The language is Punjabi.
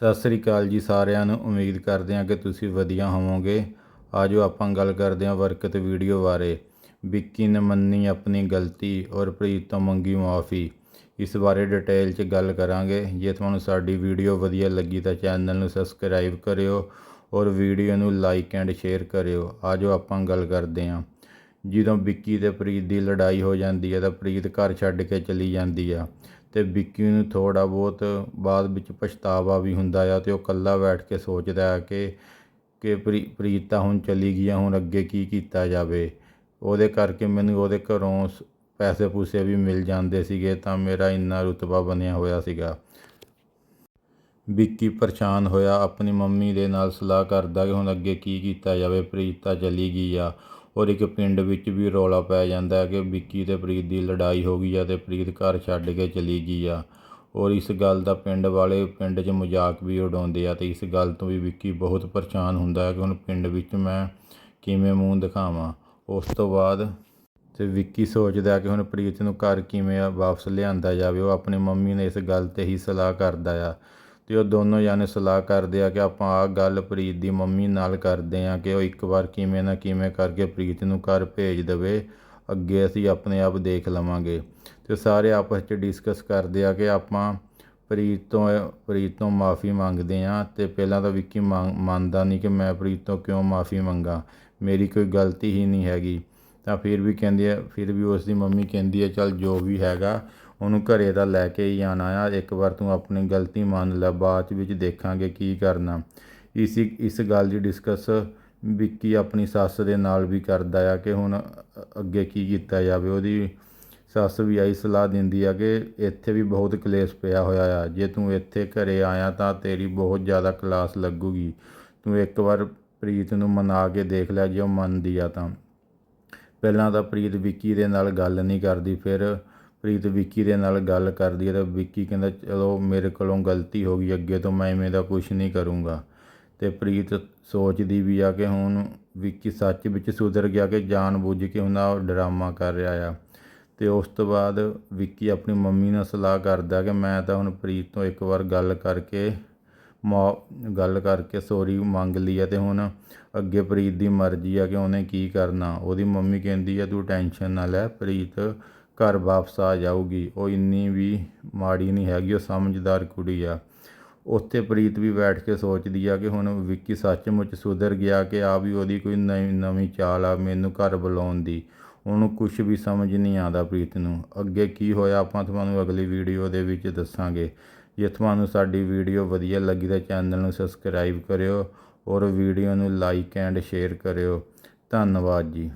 ਸਤਿ ਸ੍ਰੀ ਅਕਾਲ ਜੀ ਸਾਰਿਆਂ ਨੂੰ। ਉਮੀਦ ਕਰਦੇ ਹਾਂ ਕਿ ਤੁਸੀਂ ਵਧੀਆ ਹੋਵੋਗੇ। ਆਜੋ ਆਪਾਂ ਗੱਲ ਕਰਦੇ ਹਾਂ ਵਰਕਤ ਵੀਡੀਓ ਬਾਰੇ। ਵਿੱਕੀ ਨੇ ਮੰਨੀ ਆਪਣੀ ਗਲਤੀ ਔਰ ਪ੍ਰੀਤ ਤੋਂ ਮੰਗੀ ਮੁਆਫੀ ਇਸ ਬਾਰੇ ਡਿਟੇਲ 'ਚ ਗੱਲ ਕਰਾਂਗੇ। ਜੇ ਤੁਹਾਨੂੰ ਸਾਡੀ ਵੀਡੀਓ ਵਧੀਆ ਲੱਗੀ ਤਾਂ ਚੈਨਲ ਨੂੰ ਸਬਸਕ੍ਰਾਈਬ ਕਰਿਓ ਔਰ ਵੀਡੀਓ ਨੂੰ ਲਾਈਕ ਐਂਡ ਸ਼ੇਅਰ ਕਰਿਓ। ਆਜੋ ਆਪਾਂ ਗੱਲ ਕਰਦੇ ਹਾਂ। ਜਦੋਂ ਵਿੱਕੀ ਤੇ ਪ੍ਰੀਤ ਦੀ ਲੜਾਈ ਹੋ ਜਾਂਦੀ ਹੈ ਤਾਂ ਪ੍ਰੀਤ ਘਰ ਛੱਡ ਕੇ ਚਲੀ ਜਾਂਦੀ ਆ। ਅਤੇ ਵਿੱਕੀ ਨੂੰ ਥੋੜ੍ਹਾ ਬਹੁਤ ਬਾਅਦ ਵਿੱਚ ਪਛਤਾਵਾ ਵੀ ਹੁੰਦਾ ਆ ਅਤੇ ਉਹ ਇਕੱਲਾ ਬੈਠ ਕੇ ਸੋਚਦਾ ਹੈ ਕਿ ਕਿ ਪ੍ਰੀ, ਪ੍ਰੀਤ ਤਾਂ ਹੁਣ ਚਲੀ ਗਈ ਆ, ਹੁਣ ਅੱਗੇ ਕੀ ਕੀਤਾ ਜਾਵੇ। ਉਹਦੇ ਕਰਕੇ ਮੈਨੂੰ ਉਹਦੇ ਘਰੋਂ ਸ- ਪੈਸੇ ਪੂਸੇ ਵੀ ਮਿਲ ਜਾਂਦੇ ਸੀਗੇ ਤਾਂ ਮੇਰਾ ਇੰਨਾ ਰੁਤਬਾ ਬਣਿਆ ਹੋਇਆ ਸੀਗਾ। ਵਿੱਕੀ ਪਰੇਸ਼ਾਨ ਹੋਇਆ, ਆਪਣੀ ਮੰਮੀ ਦੇ ਨਾਲ ਸਲਾਹ ਕਰਦਾ ਕਿ ਹੁਣ ਅੱਗੇ ਕੀ ਕੀਤਾ ਜਾਵੇ, ਪ੍ਰੀਤ ਤਾਂ ਚਲੀ ਗਈ ਆ। ਔਰ ਇੱਕ ਪਿੰਡ ਵਿੱਚ ਵੀ ਰੌਲਾ ਪੈ ਜਾਂਦਾ ਕਿ ਵਿੱਕੀ ਅਤੇ ਪ੍ਰੀਤ ਦੀ ਲੜਾਈ ਹੋ ਗਈ ਆ ਅਤੇ ਪ੍ਰੀਤ ਘਰ ਛੱਡ ਕੇ ਚਲੀ ਗਈ ਆ। ਔਰ ਇਸ ਗੱਲ ਦਾ ਪਿੰਡ ਵਾਲੇ ਪਿੰਡ 'ਚ ਮਜ਼ਾਕ ਵੀ ਉਡਾਉਂਦੇ ਆ ਅਤੇ ਇਸ ਗੱਲ ਤੋਂ ਵੀ ਵਿੱਕੀ ਬਹੁਤ ਪਰੇਸ਼ਾਨ ਹੁੰਦਾ ਹੈ ਕਿ ਹੁਣ ਪਿੰਡ ਵਿੱਚ ਮੈਂ ਕਿਵੇਂ ਮੂੰਹ ਦਿਖਾਵਾਂ। ਉਸ ਤੋਂ ਬਾਅਦ ਤੇ ਵਿੱਕੀ ਸੋਚਦਾ ਕਿ ਹੁਣ ਪ੍ਰੀਤ ਨੂੰ ਘਰ ਕਿਵੇਂ ਆ ਵਾਪਸ ਲਿਆਂਦਾ ਜਾਵੇ, ਉਹ ਆਪਣੀ ਮੰਮੀ ਨੇ ਇਸ ਗੱਲ ਤੇ ਹੀ ਸਲਾਹ ਕਰਦਾ ਆ। ਤੇ ਉਹ ਦੋਨੋਂ ਜਾਣੇ ਸਲਾਹ ਕਰਦੇ ਆ ਕਿ ਆਪਾਂ ਆਹ ਗੱਲ ਪ੍ਰੀਤ ਦੀ ਮੰਮੀ ਨਾਲ ਕਰਦੇ ਆ ਕਿ ਉਹ ਇੱਕ ਵਾਰ ਕਿਵੇਂ ਨਾ ਕਿਵੇਂ ਕਰਕੇ ਪ੍ਰੀਤ ਨੂੰ ਘਰ ਭੇਜ ਦੇਵੇ। ਅੱਗੇ ਅਸੀਂ ਆਪਣੇ ਆਪ ਦੇਖ ਲਵਾਂਗੇ। ਤੇ ਸਾਰੇ ਆਪਸ 'ਚ ਡਿਸਕਸ ਕਰਦੇ ਆ ਕਿ ਆਪਾਂ ਪ੍ਰੀਤ ਤੋਂ ਪ੍ਰੀਤ ਤੋਂ ਮਾਫੀ ਮੰਗਦੇ ਆ ਤੇ ਪਹਿਲਾਂ ਤਾਂ ਵਿੱਕੀ ਮੰਨ- ਮੰਨਦਾ ਨਹੀਂ ਕਿ ਮੈਂ ਪ੍ਰੀਤ ਤੋਂ ਕਿਉਂ ਮਾਫੀ ਮੰਗਾ। ਮੇਰੀ ਕੋਈ ਗਲਤੀ ਹੀ ਨਹੀਂ ਹੈਗੀ। ਤਾਂ ਫਿਰ ਵੀ ਕਹਿੰਦੀ ਹੈ ਫਿਰ ਵੀ ਉਸ ਦੀ ਮੰਮੀ ਕਹਿੰਦੀ ਹੈ ਚੱਲ ਜੋ ਵੀ ਹੈਗਾ ਉਹਨੂੰ ਘਰੇ ਦਾ ਲੈ ਕੇ ਹੀ ਆਣਾ ਆ। ਇੱਕ ਵਾਰ ਤੂੰ ਆਪਣੀ ਗਲਤੀ ਮੰਨ ਲੈ, ਬਾਅਦ ਵਿੱਚ ਦੇਖਾਂਗੇ ਕੀ ਕਰਨਾ। ਇਸ ਇਸ ਗੱਲ ਦੀ ਡਿਸਕਸ ਵਿੱਕੀ ਆਪਣੀ ਸੱਸ ਦੇ ਨਾਲ ਵੀ ਕਰਦਾ ਆ ਕਿ ਹੁਣ ਅੱਗੇ ਕੀ ਕੀਤਾ ਜਾਵੇ। ਉਹਦੀ ਸੱਸ ਵੀ ਆਈ ਸਲਾਹ ਦਿੰਦੀ ਆ ਕਿ ਇੱਥੇ ਵੀ ਬਹੁਤ ਕਲੇਸ਼ ਪਿਆ ਹੋਇਆ ਆ। ਜੇ ਤੂੰ ਇੱਥੇ ਘਰੇ ਆਇਆ ਤਾਂ ਤੇਰੀ ਬਹੁਤ ਜ਼ਿਆਦਾ ਕਲਾਸ ਲੱਗੂਗੀ। ਤੂੰ ਇੱਕ ਵਾਰ ਪ੍ਰੀਤ ਨੂੰ ਮਨਾ ਕੇ ਦੇਖ ਲੈ ਜੇ ਉਹ ਮੰਨਦੀ ਆ ਤਾਂ। ਪਹਿਲਾਂ ਤਾਂ ਪ੍ਰੀਤ ਵਿੱਕੀ ਦੇ ਨਾਲ ਗੱਲ ਨਹੀਂ ਕਰਦੀ, ਫਿਰ ਪ੍ਰੀਤ ਵਿੱਕੀ ਦੇ ਨਾਲ ਗੱਲ ਕਰਦੀ ਹੈ ਤਾਂ ਵਿੱਕੀ ਕਹਿੰਦਾ, ਚਲੋ ਮੇਰੇ ਕੋਲੋਂ ਗਲਤੀ ਹੋ ਗਈ, ਅੱਗੇ ਤੋਂ ਮੈਂ ਇਵੇਂ ਦਾ ਕੁਝ ਨਹੀਂ ਕਰੂੰਗਾ। ਤੇ ਪ੍ਰੀਤ ਸੋਚਦੀ ਵੀ ਆ ਕਿ ਹੁਣ ਵਿੱਕੀ ਸੱਚ ਵਿੱਚ ਸੁਧਰ ਗਿਆ ਕਿ ਜਾਣ-ਬੁੱਝ ਕੇ ਹੁਣ ਆਹ ਡਰਾਮਾ ਕਰ ਰਿਹਾ ਆ। ਤੇ ਉਸ ਤੋਂ ਬਾਅਦ ਵਿੱਕੀ ਆਪਣੀ ਮੰਮੀ ਨਾਲ ਸਲਾਹ ਕਰਦਾ ਕਿ ਮੈਂ ਤਾਂ ਹੁਣ ਪ੍ਰੀਤ ਤੋਂ ਇੱਕ ਵਾਰ ਗੱਲ ਕਰਕੇ ਮਾ, ਗੱਲ ਕਰਕੇ ਸੋਰੀ ਮੰਗ ਲਈ ਆ ਤੇ ਹੁਣ ਅੱਗੇ ਪ੍ਰੀਤ ਦੀ ਮਰਜ਼ੀ ਆ ਕਿ ਉਹਨੇ ਕੀ ਕਰਨਾ। ਉਹਦੀ ਮੰਮੀ ਕਹਿੰਦੀ ਆ, ਤੂੰ ਟੈਨਸ਼ਨ ਨਾ ਲੈ, ਪ੍ਰੀਤ ਘਰ ਵਾਪਸ ਆ ਜਾਊਗੀ। ਉਹ ਇੰਨੀ ਵੀ ਮਾੜੀ ਨਹੀਂ ਹੈਗੀ, ਉਹ ਸਮਝਦਾਰ ਕੁੜੀ ਆ। ਉੱਥੇ ਪ੍ਰੀਤ ਵੀ ਬੈਠ ਕੇ ਸੋਚਦੀ ਆ ਕਿ ਹੁਣ ਵਿੱਕੀ ਸੱਚਮੁੱਚ ਸੁਧਰ ਗਿਆ ਕਿ ਆ ਵੀ ਉਹਦੀ ਕੋਈ ਨਵੀਂ ਨਵੀਂ ਚਾਲ ਆ ਮੈਨੂੰ ਘਰ ਬੁਲਾਉਣ ਦੀ। ਉਹਨੂੰ ਕੁਝ ਵੀ ਸਮਝ ਨਹੀਂ ਆਉਂਦਾ ਪ੍ਰੀਤ ਨੂੰ। ਅੱਗੇ ਕੀ ਹੋਇਆ ਆਪਾਂ ਤੁਹਾਨੂੰ ਅਗਲੀ ਵੀਡੀਓ ਦੇ ਵਿੱਚ ਦੱਸਾਂਗੇ। ਜੇ ਤੁਹਾਨੂੰ ਸਾਡੀ ਵੀਡੀਓ ਵਧੀਆ ਲੱਗੀ ਤਾਂ ਚੈਨਲ ਨੂੰ ਸਬਸਕ੍ਰਾਈਬ ਕਰਿਓ ਔਰ ਵੀਡੀਓ ਨੂੰ ਲਾਈਕ ਐਂਡ ਸ਼ੇਅਰ ਕਰਿਓ। ਧੰਨਵਾਦ ਜੀ।